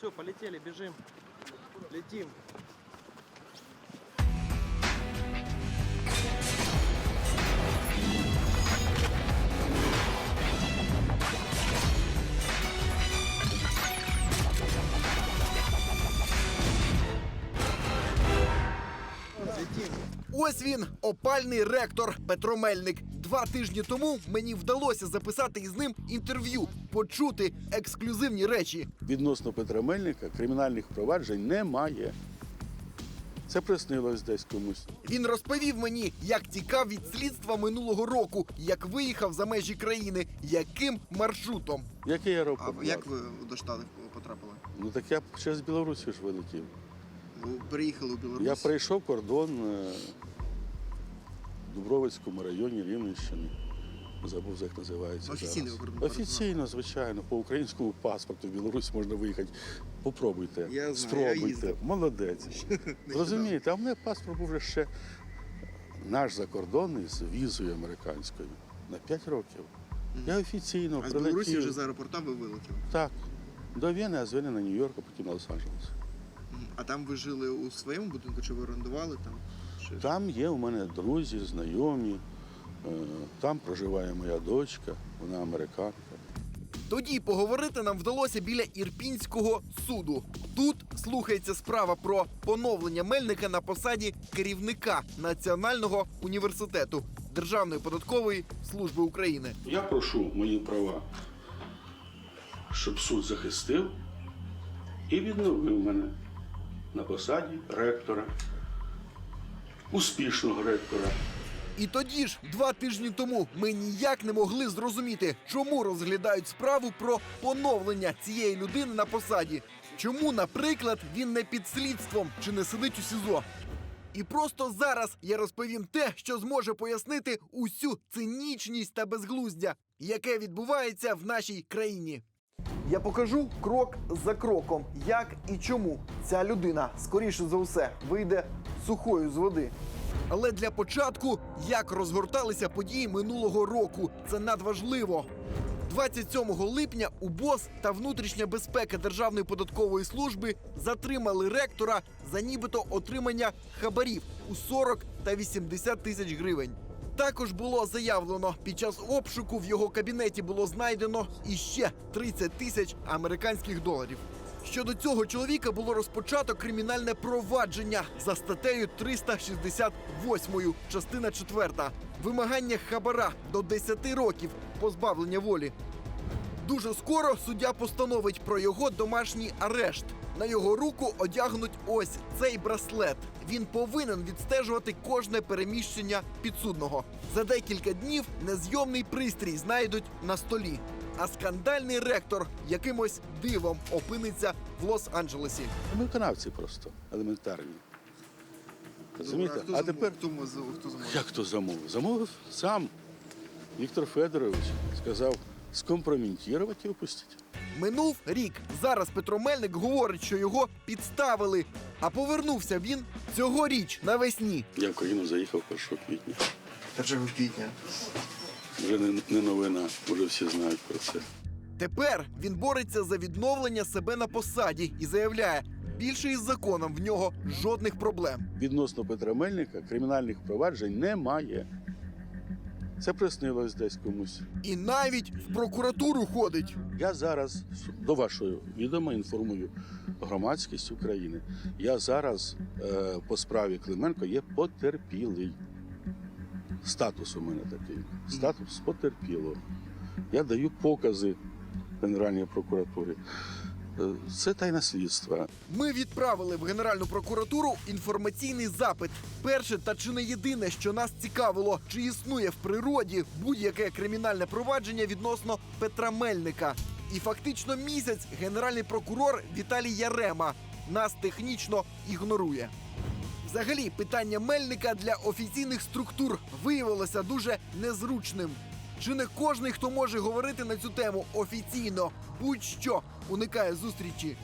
Все, полетели, бежим. Летим. Ось він, опальний ректор Петро Мельник. Два тижні тому мені вдалося записати із ним інтерв'ю, почути ексклюзивні речі. Відносно Петра Мельника кримінальних проваджень немає. Це приснилось десь комусь. Він розповів мені, як тікав від слідства минулого року, як виїхав за межі країни, яким маршрутом. Який А аеропорт? як ви до Штатів потрапили? Ну так я через Білорусі ж вилетів. Ви переїхали у Білорусь? Я перейшов кордон е, Дубровицькому районі Рівненщини. Забув, як називається. Офіційний зараз. Офіційно, звичайно. По українському паспорту в Білорусь можна виїхати. Попробуйте. Я знаю, Спробуйте. їздив. Молодець. Розумієте, а в мене паспорт був вже ще наш закордонний з візою американською на 5 років. Я офіційно А з Білорусі вже з аеропорта ви вилетіли. Так. До Вени, а з Вени на Нью-Йорк, а потім на Лос-Анджелес. А там ви жили у своєму будинку чи ви орендували там? Чи... Там є у мене друзі, знайомі. е, Там проживає моя дочка, вона американка. Тоді поговорити нам вдалося біля Ірпінського суду. Тут слухається справа про поновлення Мельника на посаді керівника Національного університету Державної податкової служби України. Я прошу мої права, щоб суд захистив і відновив мене на посаді ректора, успішного ректора. І тоді ж, два тижні тому, ми ніяк не могли зрозуміти, чому розглядають справу про поновлення цієї людини на посаді. Чому, наприклад, він не під слідством чи не сидить у СІЗО? І просто зараз я розповім те, що зможе пояснити усю цинічність та безглуздя, яке відбувається в нашій країні. Я покажу крок за кроком, як і чому ця людина, скоріше за все, вийде сухою з води. Але для початку, як розгорталися події минулого року, це надважливо. 27 липня УБОС та внутрішня безпека Державної податкової служби затримали ректора за нібито отримання хабарів у 40 та 80 тисяч гривень. Також було заявлено, під час обшуку в його кабінеті було знайдено іще 30 тисяч американських доларів. Щодо цього чоловіка було розпочато кримінальне провадження за статтею 368, частина 4. Вимагання хабара до 10 років позбавлення волі. Дуже скоро суддя постановить про його домашній арешт. На його руку одягнуть ось цей браслет. Він повинен відстежувати кожне переміщення підсудного. За декілька днів незйомний пристрій знайдуть на столі. А скандальний ректор якимось дивом опиниться в Лос-Анджелесі. Ми виконавці просто елементарні. Розумієте? А хто тепер хто замовив? як хто замовив? Замовив сам Віктор Федорович сказав скомпроментувати і випустити. Минув рік. Зараз Петро Мельник говорить, що його підставили. А повернувся він цьогоріч навесні. Я в країну заїхав 1 квітня. 1 квітня. Вже не, не новина, вже всі знають про це. Тепер він бореться за відновлення себе на посаді і заявляє, більше із законом в нього жодних проблем. Відносно Петра Мельника кримінальних проваджень немає. Це приснилось десь комусь. І навіть в прокуратуру ходить. Я зараз до вашої відома інформую громадськість України. Я зараз е, по справі Клименко є потерпілий. Статус у мене такий. Статус потерпілого. Я даю покази Генеральній прокуратурі. Це тайна слідства. Ми відправили в Генеральну прокуратуру інформаційний запит. Перше та чи не єдине, що нас цікавило, чи існує в природі будь-яке кримінальне провадження відносно Петра Мельника. І фактично місяць генеральний прокурор Віталій Ярема нас технічно ігнорує. Взагалі, питання Мельника для офіційних структур виявилося дуже незручним. Чи не кожний, хто може говорити на цю тему офіційно, будь-що уникає зустрічі.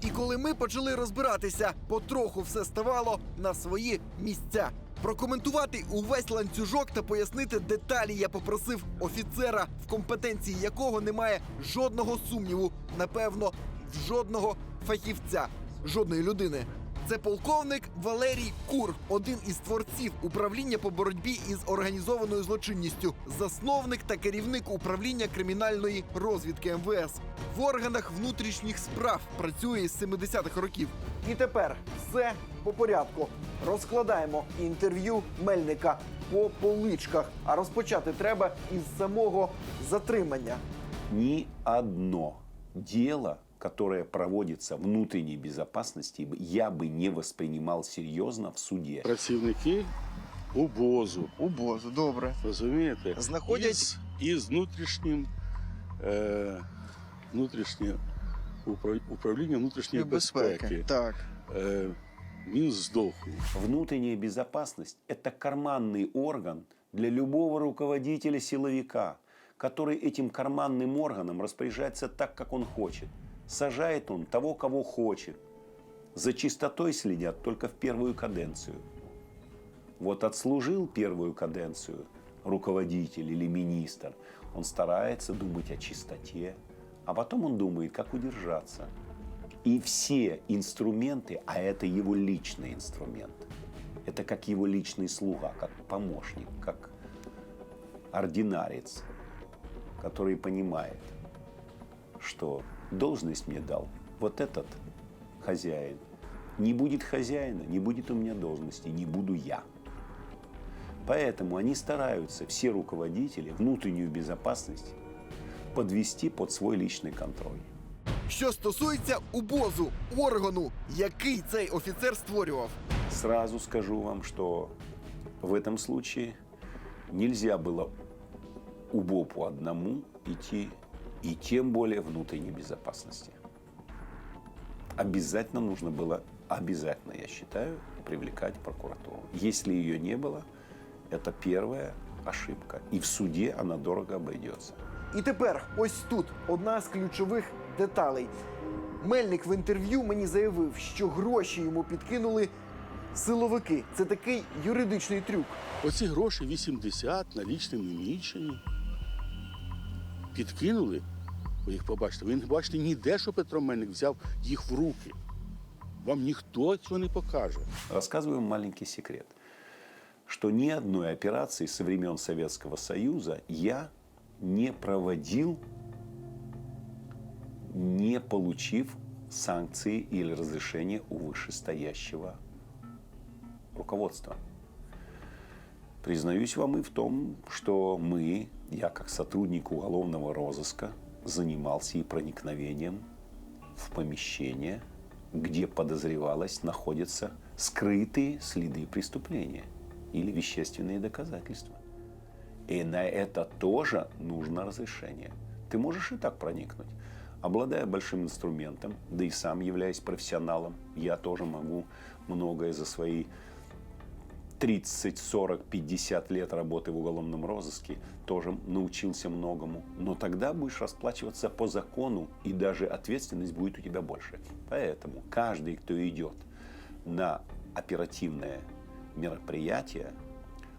І коли ми почали розбиратися, потроху все ставало на свої місця. Прокоментувати увесь ланцюжок та пояснити деталі я попросив офіцера, в компетенції якого немає жодного сумніву. Напевно, жодного фахівця, жодної людини. Це полковник Валерій Кур, один із творців управління по боротьбі із організованою злочинністю, засновник та керівник управління кримінальної розвідки МВС. В органах внутрішніх справ працює з 70-х років. І тепер все по порядку. Розкладаємо інтерв'ю Мельника по поличках. А розпочати треба із самого затримання. ни одно дело, которое проводится внутренней безопасности, я бы не воспринимал серьезно в суде. Працівники УБОЗу, У бозу, добре. розумієте? Знаходять- із, із внутрішнім е, внутрішнє упра- управління внутрішньої безпеки. Так. Е, Мінздоху. Внутренняя безопасность – это карманный орган для любого руководителя силовика, который этим карманным органом распоряжается так, как он хочет. Сажает он того, кого хочет. За чистотой следят только в первую каденцию. Вот отслужил первую каденцию руководитель или министр, он старается думать о чистоте, а потом он думает, как удержаться. И все инструменты, а это его личный инструмент, это как его личный слуга, как помощник, как ординарец, который понимает, что должность мне дал вот этот хозяин. Не будет хозяина, не будет у меня должности, не буду я. Поэтому они стараются, все руководители, внутреннюю безопасность подвести под свой личный контроль. Що стосується УБОЗу, органу, який цей офіцер створював. Сразу скажу вам, что в этом случае нельзя было УБОПу одному идти, и тем более внутренней безопасности. Обязательно нужно было, обязательно, я считаю, привлекать прокуратуру. Если ее не было, это первая ошибка. И в суде она дорого обойдется. І тепер ось тут одна з ключових деталей. Мельник в інтерв'ю мені заявив, що гроші йому підкинули силовики. Це такий юридичний трюк. Оці гроші 80 налічним немічені. Підкинули, ви їх побачите. Ви не бачите ніде, що Петро Мельник взяв їх в руки. Вам ніхто цього не покаже. Рассказываю вам маленький секрет, что ни одной операции со времен Советского Союза я не проводил, не получив санкции или разрешения у вышестоящего руководства. Признаюсь вам и в том, что мы, я как сотрудник уголовного розыска, занимался и проникновением в помещение, где подозревалось находятся скрытые следы преступления или вещественные доказательства. И на это тоже нужно разрешение. Ты можешь и так проникнуть. Обладая большим инструментом, да и сам являясь профессионалом, я тоже могу многое за свои 30, 40, 50 лет работы в уголовном розыске тоже научился многому. Но тогда будешь расплачиваться по закону, и даже ответственность будет у тебя больше. Поэтому каждый, кто идет на оперативное мероприятие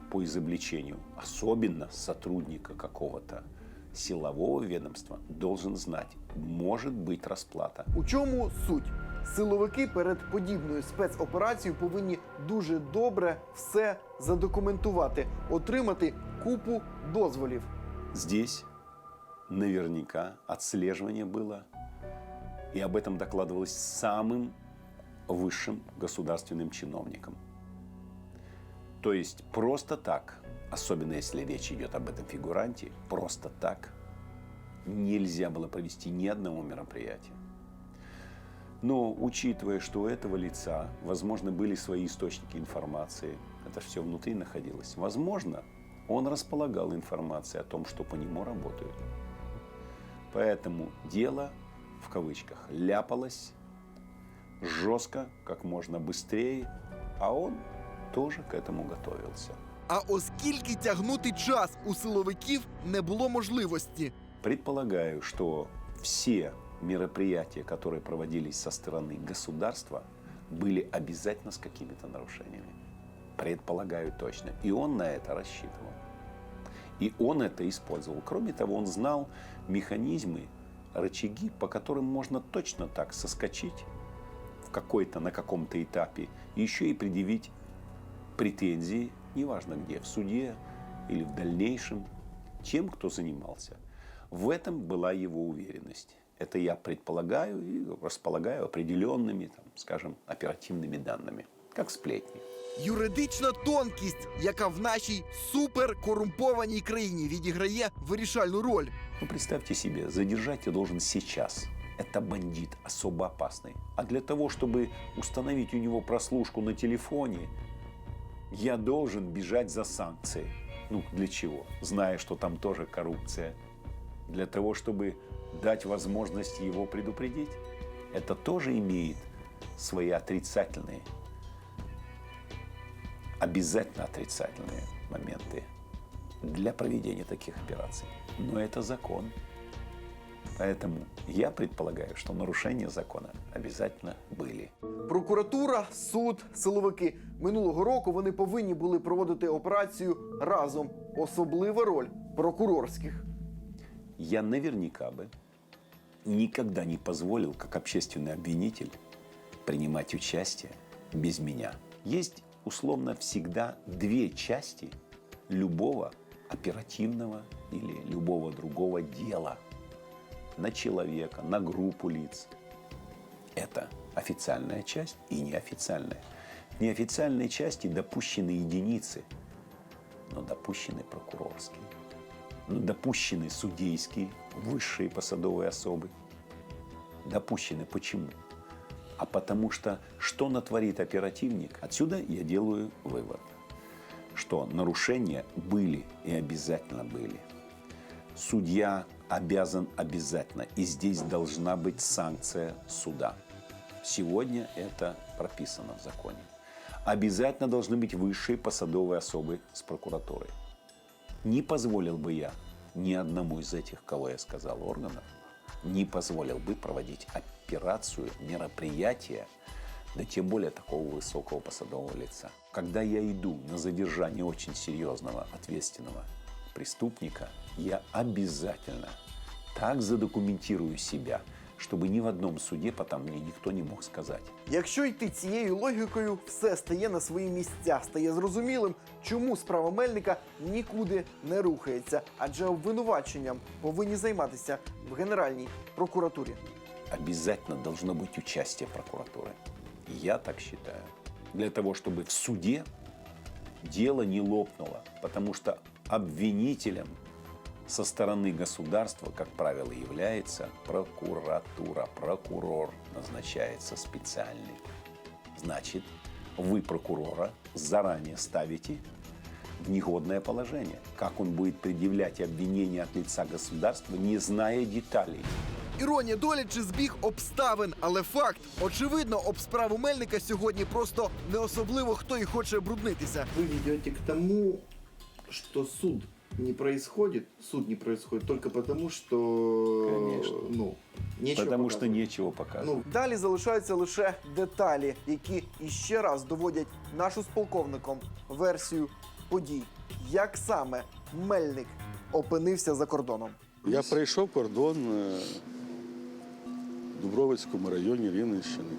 по изобличению, особенно сотрудника какого-то силового ведомства, должен знать, может быть расплата. У чому суть? Силовики перед подібною спецоперацією повинні дуже добре все задокументувати, отримати купу дозволів. Здесь наверняка отслеживание было, и об этом докладывалось самым высшим государственным чиновникам. То есть просто так, особенно если речь идет об этом фигуранте, просто так нельзя было провести ни одного мероприятия. Но учитывая, что у этого лица, возможно, были свои источники информации, это все внутри находилось, возможно, он располагал информацией о том, что по нему работают. Поэтому дело, в кавычках, ляпалось жестко, как можно быстрее, а он тоже к этому готовился. А оскільки тягнути час у силовиків не було можливості. Предполагаю, что все мероприятия, которые проводились со стороны государства, были обязательно с какими-то нарушениями. Предполагаю точно. И он на это рассчитывал. И он это использовал. Кроме того, он знал механизмы рычаги, по которым можно точно так соскочить в какой-то, на каком-то этапе, и еще и предъявить претензии, неважно где, в суде или в дальнейшем, тем, кто занимался. В этом была его уверенность. Это я предполагаю и располагаю определенными, там, скажем, оперативными данными, как сплетни. Юридична тонкість, яка в нашій суперкорумпованій країні відіграє вирішальну роль. Ну, представьте себе, задержать я должен сейчас. Это бандит особо опасный. А для того, чтобы установить у него прослушку на телефоне, я должен бежать за санкцией. Ну, для чего? Зная, что там тоже коррупция. Для того, чтобы дать возможность его предупредить. Это тоже имеет свои отрицательные, обязательно отрицательные моменты для проведения таких операций. Но это закон. Поэтому я предполагаю, что нарушения закона обязательно были. Прокуратура, суд, силовики минулого року вони повинні були проводити операцію разом. Особлива роль прокурорських. Я наверняка бы никогда не позволил, как общественный обвинитель, принимать участие без меня. Есть условно всегда две части любого оперативного или любого другого дела на человека, на группу лиц. Это официальная часть и неофициальная. В неофициальной части допущены единицы, но допущены прокурорские. Допущены судейские, высшие посадовые особы. Допущены почему? А потому что что натворит оперативник? Отсюда я делаю вывод, что нарушения были и обязательно были. Судья обязан обязательно, и здесь должна быть санкция суда. Сегодня это прописано в законе. Обязательно должны быть высшие посадовые особы с прокуратурой. Не позволил бы я ни одному из этих, кого я сказал, органов, не позволил бы проводить операцию, мероприятие, да тем более такого высокого посадового лица. Когда я иду на задержание очень серьезного, ответственного преступника, я обязательно так задокументирую себя, чтобы ни в одном суде потом мне никто не мог сказать. Якщо йти цією логікою, все стає на свої місця, стає зрозумілим, чому справа Мельника нікуди не рухається, адже обвинуваченням повинні займатися в Генеральній прокуратурі. обязательно должно быть участие прокуратуры. Я так считаю. Для того, чтобы в суде дело не лопнуло. Потому что обвинителем со стороны государства, как правило, является прокуратура. Прокурор назначается специальный. Значит, вы прокурора заранее ставите в негодное положение. Как он будет предъявлять обвинения от лица государства, не зная деталей. Іронія долі чи збіг обставин, але факт очевидно, об справу Мельника сьогодні просто не особливо хто і хоче бруднитися. Вы ведете к тому, что суд не происходит, суд не происходит только потому, что Конечно. ну, нечего потому что показывать. нечего показывать. Ну, Далі залишаються лише деталі, які іще раз доводять нашу з полковником версію подій. Як саме Мельник опинився за кордоном? Я перейшов кордон е, в Дубровицькому районі Рівненщини.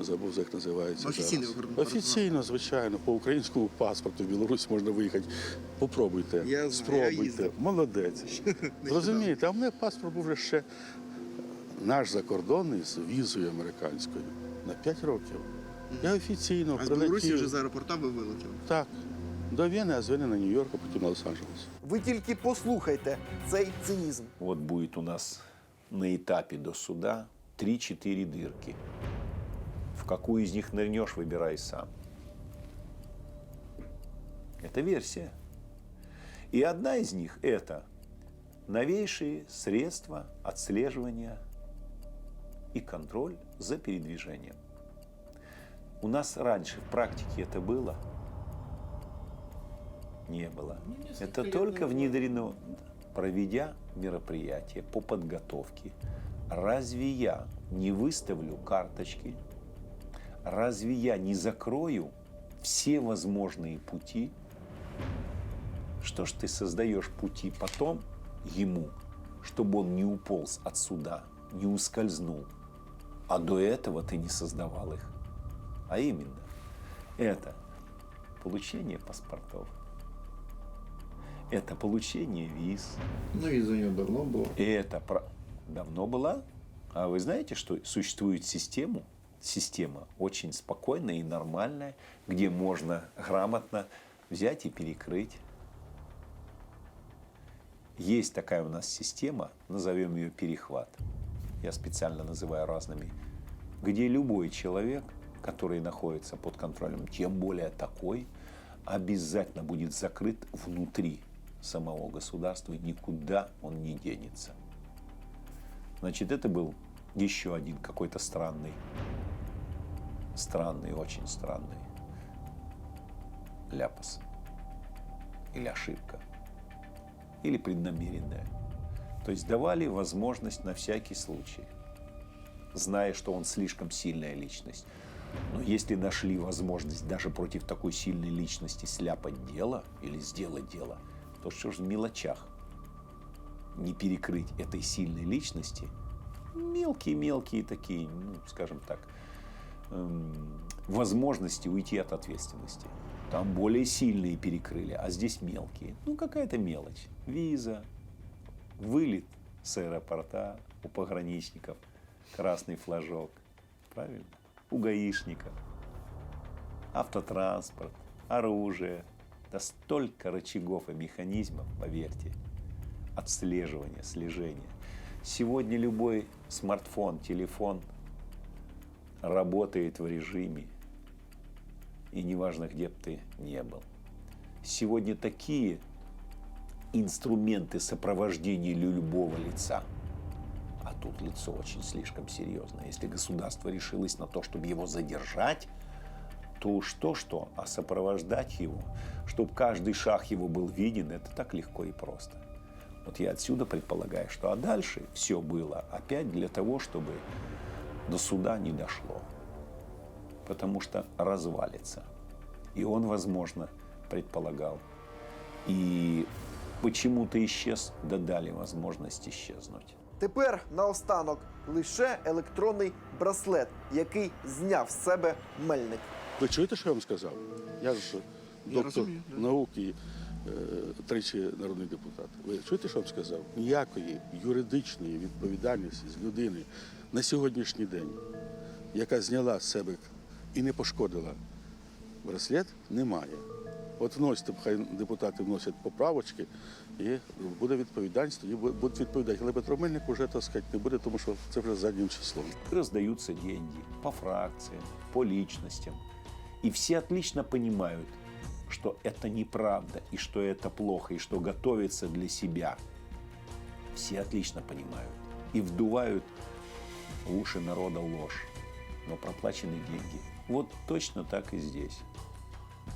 Забув, як називається. Офіційний зараз. Офіційно, звичайно, по українському паспорту в Білорусь можна виїхати. Попробуйте, Я знаю, я Молодець. Розумієте, а в мене паспорт був вже ще наш закордонний з візою американською на 5 років. Я офіційно а з Білорусі вже з аеропорта ви вилетіли. Так. До Вени, а з Вени на Нью-Йорк, а потім на Лос-Анджелес. Ви тільки послухайте цей цинізм. Вот будет у нас на этапе до суда 3-4 дырки. В какую из них нырнешь, выбирай сам. Это версия. И одна из них – это новейшие средства отслеживания и контроль за передвижением. У нас раньше в практике это было? Не было. Это только внедрено, проведя мероприятие по подготовке. Разве я не выставлю карточки? Разве я не закрою все возможные пути? Что ж ты создаешь пути потом ему, чтобы он не уполз от суда, не ускользнул. А до этого ты не создавал их. А именно, это получение паспортов, это получение виз, Ну, из у нее давно было. и это про... давно была. А вы знаете, что существует система, система очень спокойная и нормальная, где можно грамотно взять и перекрыть. Есть такая у нас система, назовем ее перехват. Я специально называю разными, где любой человек, который находится под контролем, тем более такой, обязательно будет закрыт внутри самого государства, никуда он не денется. Значит, это был еще один какой-то странный, странный, очень странный ляпас. Или ошибка. Или преднамеренная. То есть давали возможность на всякий случай, зная, что он слишком сильная личность. Но если нашли возможность даже против такой сильной личности сляпать дело или сделать дело, то что ж в мелочах не перекрыть этой сильной личности мелкие-мелкие такие, ну, скажем так, возможности уйти от ответственности. Там более сильные перекрыли, а здесь мелкие. Ну, какая-то мелочь. Виза, вылет с аэропорта у пограничников, красный флажок. Правильно? У гаишников. Автотранспорт, оружие. Да столько рычагов и механизмов, поверьте. Отслеживание, слежение. Сегодня любой смартфон, телефон работает в режиме, и неважно, где бы ты не был. Сегодня такие инструменты сопровождения любого лица. А тут лицо очень слишком серьезное. Если государство решилось на то, чтобы его задержать, то уж то-что, а сопровождать его, чтобы каждый шаг его был виден, это так легко и просто. Вот я отсюда предполагаю, что а дальше все было опять для того, чтобы до суда не дошло. Потому что развалится. И он, возможно, предполагал. И почему-то исчез, да дали возможность исчезнуть. Тепер наостанок лише електронний браслет, який зняв з себе мельник. Ви чуєте, що я вам сказав? Я ж доктор розумію, да. наук е, тричі народний депутат. Ви чуєте, що я вам сказав? Ніякої юридичної відповідальності з людини на сьогоднішній день, яка зняла з себе і не пошкодила браслет, немає. От вносите, хай депутати вносять поправочки, і буде відповідальність, тоді бу- будуть відповідати. Але Петро Мельник вже так сказати не буде, тому що це вже заднім числом. Раздаются деньги по фракциям, по личностям. И все отлично понимают, что это неправда, и что это плохо, и что готовится для себя. Все отлично понимают. И вдувают в уши народа ложь. Но проплачены деньги. Вот точно так и здесь.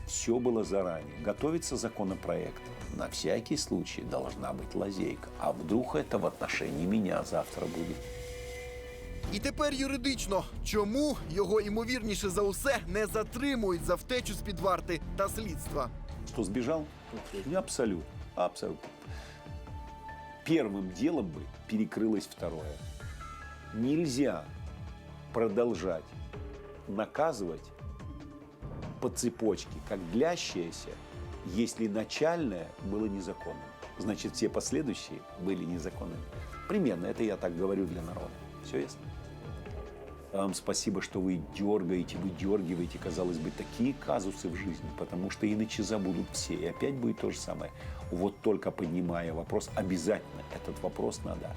Все было заранее. Готовится законопроект. На всякий случай должна быть лазейка. А вдруг это в отношении меня завтра будет? І тепер юридично, чому його ймовірніше за усе не затримують за втечу з під варти та слідства? Что сбежал? Абсолютно. Абсолютно. Первым делом бы перекрылось второе. Нельзя продолжать наказывать по цепочке, как длящееся, если начальное было незаконным. Значит, все последующие были незаконными. Примерно, это я так говорю для народа. Все ясно? Вам спасибо, что вы дергаете, выдергиваете, казалось бы, такие казусы в жизни, потому что иначе забудут все. И опять будет то же самое. Вот только поднимая вопрос, обязательно этот вопрос надо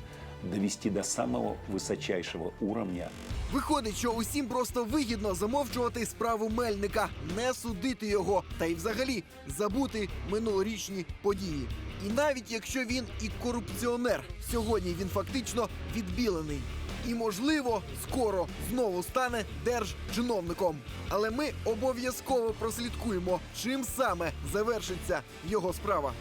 довести до самого высочайшего уровня Виходить, що усім просто вигідно замовчувати справу мельника, не судити його та й взагалі забути минулорічні події. І навіть якщо він і корупціонер, сьогодні він фактично відбілений. І, можливо, скоро знову стане держчиновником. Але ми обов'язково прослідкуємо, чим саме завершиться його справа.